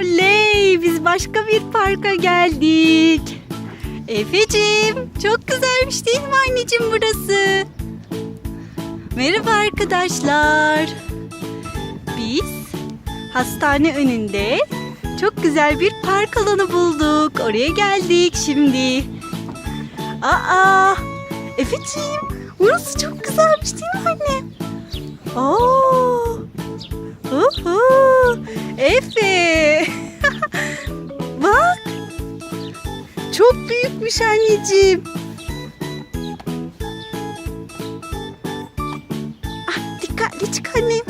Oley! Biz başka bir parka geldik. Efeciğim, çok güzelmiş değil mi anneciğim burası? Merhaba arkadaşlar. Biz hastane önünde çok güzel bir park alanı bulduk. Oraya geldik şimdi. Aa! Efeciğim, burası çok güzelmiş değil mi anne? Oo! Uhu! Efe! Çok büyükmüş anneciğim. Ah, dikkatli çık annem.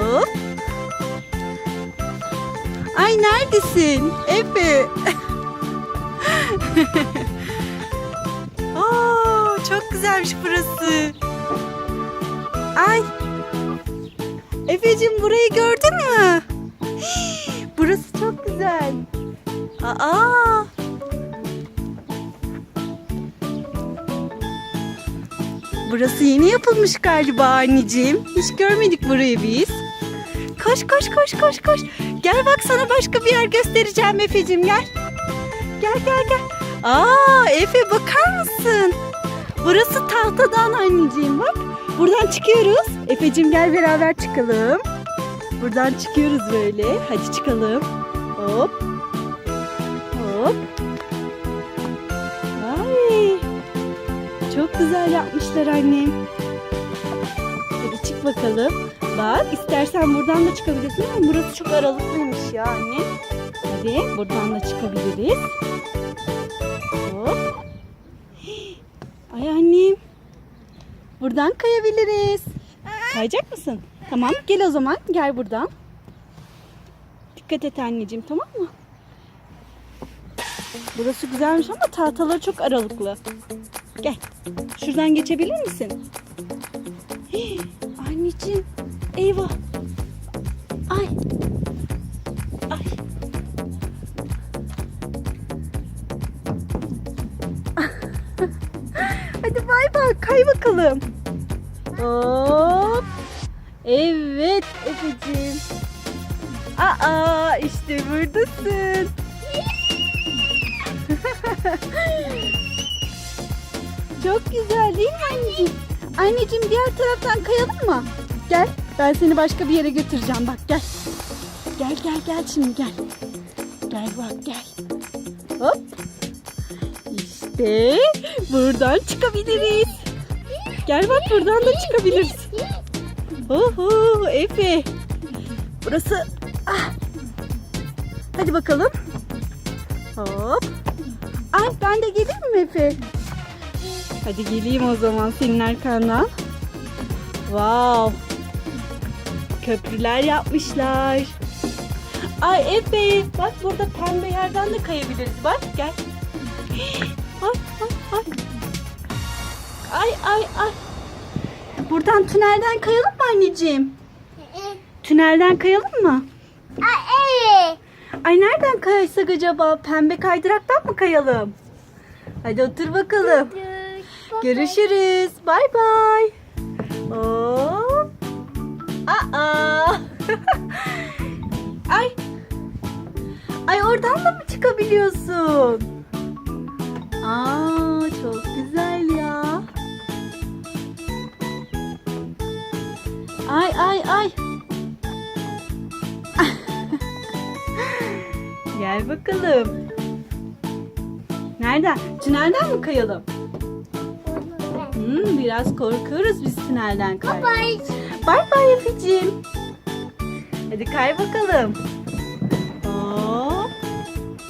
Hop. Ay neredesin? Efe. Oo, çok güzelmiş burası. Ay. Efe'cim burayı gördün mü? Burası çok güzel. Aa. Burası yeni yapılmış galiba anneciğim. Hiç görmedik burayı biz. Koş koş koş koş koş. Gel bak sana başka bir yer göstereceğim Efe'cim gel. Gel gel gel. Aa Efe bakar mısın? Burası tahtadan anneciğim bak. Buradan çıkıyoruz. Efe'cim gel beraber çıkalım. Buradan çıkıyoruz böyle. Hadi çıkalım. Hop. Hop. Güzel yapmışlar annem. Hadi çık bakalım. Bak istersen buradan da çıkabilirsin ama burası çok aralıklıymış ya anne. Hadi buradan da çıkabiliriz. Hop. Ay annem. Buradan kayabiliriz. Kayacak mısın? Tamam gel o zaman gel buradan. Dikkat et anneciğim tamam mı? Burası güzelmiş ama tahtaları çok aralıklı. Gel. Şuradan geçebilir misin? Hii, anneciğim. Eyvah. Ay. Ay. Hadi bay bay kay bakalım. Hop. Evet Efe'cim. Aa işte buradasın. Değil mi anneciğim? Anneciğim diğer taraftan kayalım mı? Gel ben seni başka bir yere götüreceğim bak gel. Gel gel gel şimdi gel. Gel bak gel. Hop. İşte buradan çıkabiliriz. Gel bak buradan da çıkabiliriz. Oho Efe. Burası. Ah. Hadi bakalım. Hop. Ay ben de geleyim mi Efe? Hadi geleyim o zaman senin arkandan. Wow. Köprüler yapmışlar. Ay Efe bak burada pembe yerden de kayabiliriz. Bak gel. Ay ay ay. Ay ay ay. Buradan tünelden kayalım mı anneciğim? Tünelden kayalım mı? evet. Ay nereden kaysak acaba? Pembe kaydıraktan mı kayalım? Hadi otur bakalım. Görüşürüz. Bay bay. Hop. Aa. Ay. Ay oradan da mı çıkabiliyorsun? Aa çok güzel ya. Ay ay ay. Gel bakalım. Nereden? Tünelden mi kayalım? Hmm, biraz korkuyoruz biz tünelden kaymak. Bye. Bay bay Efe'cim. Hadi kay bakalım. Hop.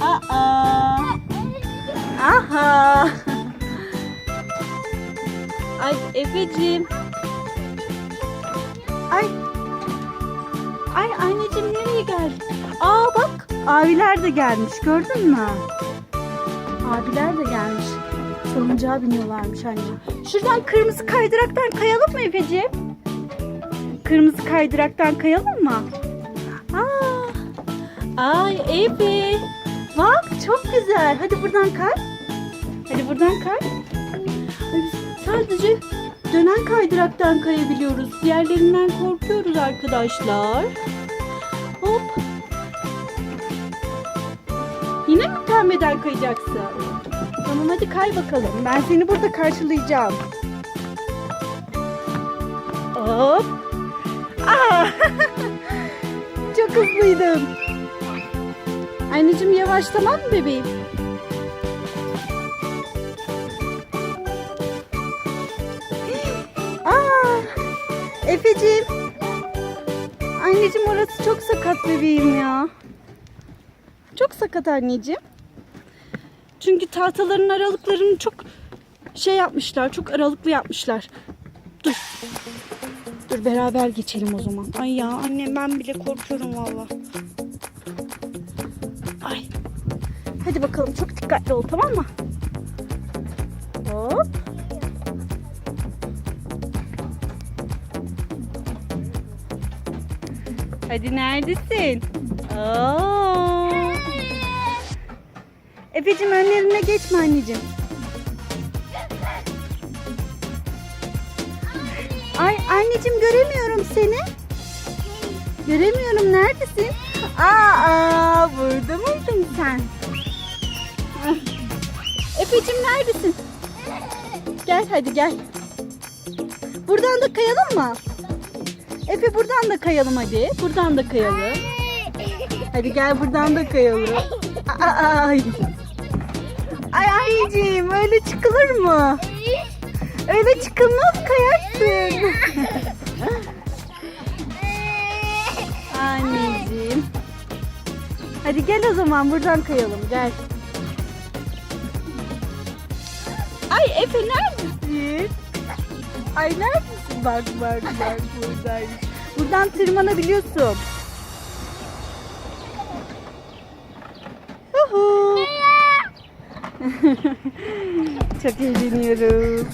Aa. Aha. Ay Efe'cim. Ay. Ay anneciğim nereye geldin? Aa bak abiler de gelmiş gördün mü? Abiler de gelmiş. Salıncağa biniyorlarmış anneciğim. Şuradan kırmızı kaydıraktan kayalım mı Efe'ciğim? Kırmızı kaydıraktan kayalım mı? Aa, ay Efe. Bak çok güzel. Hadi buradan kay. Hadi buradan kay. Sadece dönen kaydıraktan kayabiliyoruz. Diğerlerinden korkuyoruz arkadaşlar. Hop. Yine mi pembeden kayacaksın? Hadi kay bakalım. Ben seni burada karşılayacağım. Hop. Aa! Çok hızlıydım. Anneciğim yavaş tamam mı bebeğim? Aa! Efeciğim. Anneciğim orası çok sakat bebeğim ya. Çok sakat anneciğim. Çünkü tahtaların aralıklarını çok şey yapmışlar. Çok aralıklı yapmışlar. Dur. Dur beraber geçelim o zaman. Ay ya annem ben bile korkuyorum valla. Ay. Hadi bakalım çok dikkatli ol tamam mı? Hop. Hadi neredesin? Oo. Efe'cim önlerine geçme anneciğim. Ay anneciğim göremiyorum seni. Göremiyorum neredesin? Aa, burada mıydın sen? Efe'cim neredesin? Gel hadi gel. Buradan da kayalım mı? Efe buradan da kayalım hadi. Buradan da kayalım. Hadi gel buradan da kayalım. Aa, Ay. Ay anneciğim öyle çıkılır mı? Öyle çıkılmaz kayarsın. Anneciğim. Hadi gel o zaman buradan kayalım gel. Ay Efe neredesin? Ay neredesin? Bak bak bak buradaymış. Buradan tırmanabiliyorsun. Çok eğleniyoruz.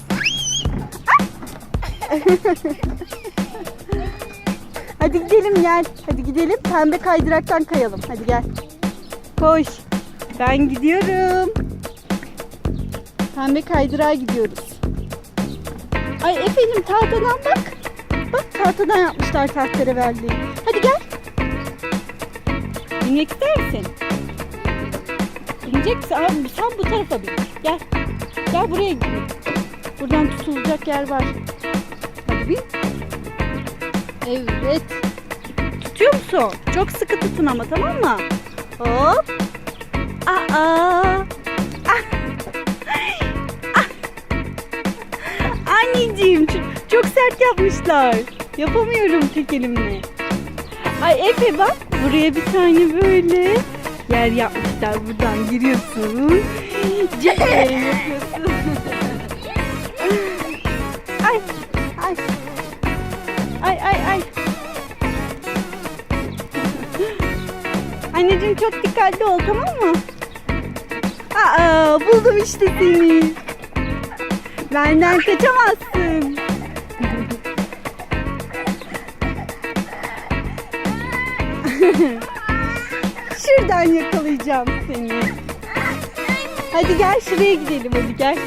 Hadi gidelim gel. Hadi gidelim. Pembe kaydıraktan kayalım. Hadi gel. Koş. Ben gidiyorum. Pembe kaydırağa gidiyoruz. Ay efendim tahtadan bak. Bak tahtadan yapmışlar tahterevalliyi. Hadi gel. Binmek istersin. Bineceksin. Abi sen bu tarafa bin. Gel. Gel buraya gidelim. Buradan tutulacak yer var. Hadi bin. Evet. Tutuyor musun? Çok sıkı tutun ama tamam mı? Hop. Aa. Ah. Ah. Anneciğim çok, çok sert yapmışlar. Yapamıyorum tek elimle. Ay Efe bak buraya bir tane böyle yer yapmışlar. Buradan giriyorsun. C yapıyorsun. ay ay. Ay ay ay. Anneciğim çok dikkatli ol tamam mı? Aa buldum işte seni. Benden kaçamazsın. Şuradan yakalayacağım seni. Hadi gel şuraya gidelim hadi gel.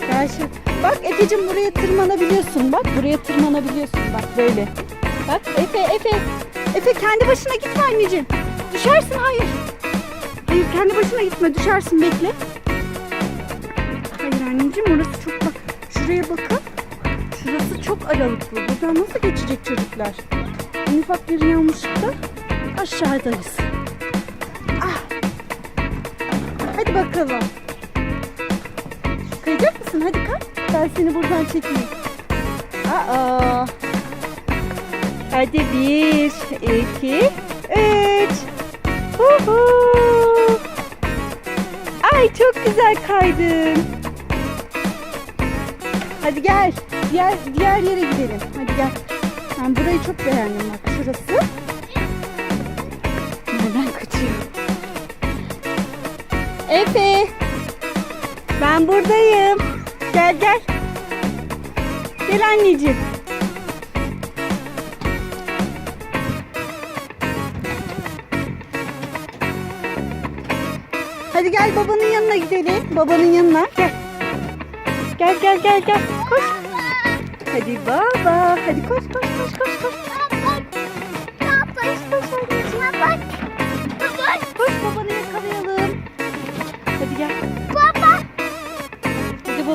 Gel şu. Bak Efe'cim buraya tırmanabiliyorsun. Bak buraya tırmanabiliyorsun. Bak böyle. Bak Efe Efe. Efe kendi başına gitme anneciğim. Düşersin hayır. Hayır kendi başına gitme düşersin bekle. Hayır anneciğim orası çok bak. Şuraya bakın. Şurası çok aralıklı. Buradan nasıl geçecek çocuklar? En ufak bir yanlışlıkla aşağıdayız. Hadi bakalım. Kayacak mısın? Hadi kay. Ben seni buradan çekeyim. Aa. Hadi bir, iki, üç. Huhu. Ay çok güzel kaydın. Hadi gel. Diğer, diğer yere gidelim. Hadi gel. Ben burayı çok beğendim bak şurası. Nereden kaçıyor? Efe. Ben buradayım. Gel gel. Gel anneciğim. Hadi gel babanın yanına gidelim. Babanın yanına. Gel. Gel gel gel gel. Koş. Hadi baba. Hadi koş koş koş koş koş.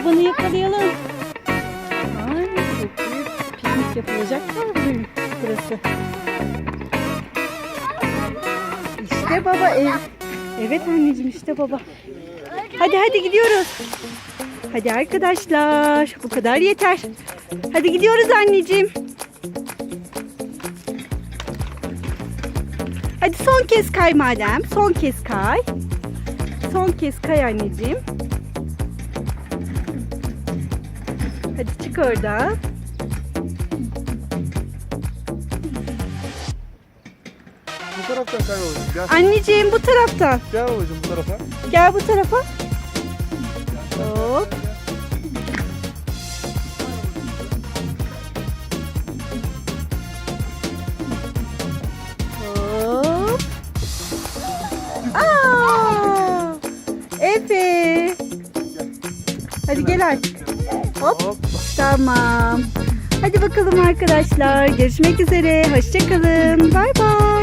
Babanı yakalayalım. Ay çok büyük piknik yapılacak büyük burası. İşte baba ev. Evet anneciğim işte baba. Hadi hadi gidiyoruz. Hadi arkadaşlar bu kadar yeter. Hadi gidiyoruz anneciğim. Hadi son kez kay madem. Son kez kay. Son kez kay anneciğim. Hadi çık oradan. Bu taraftan kay babacığım. Gel. Anneciğim bu taraftan. Gel babacığım bu tarafa. Gel bu tarafa. Hop. Hop. Aa! Efe. Hadi gel artık. Hop. Hop. Tamam. Hadi bakalım arkadaşlar. Görüşmek üzere. Hoşçakalın. Bay bay.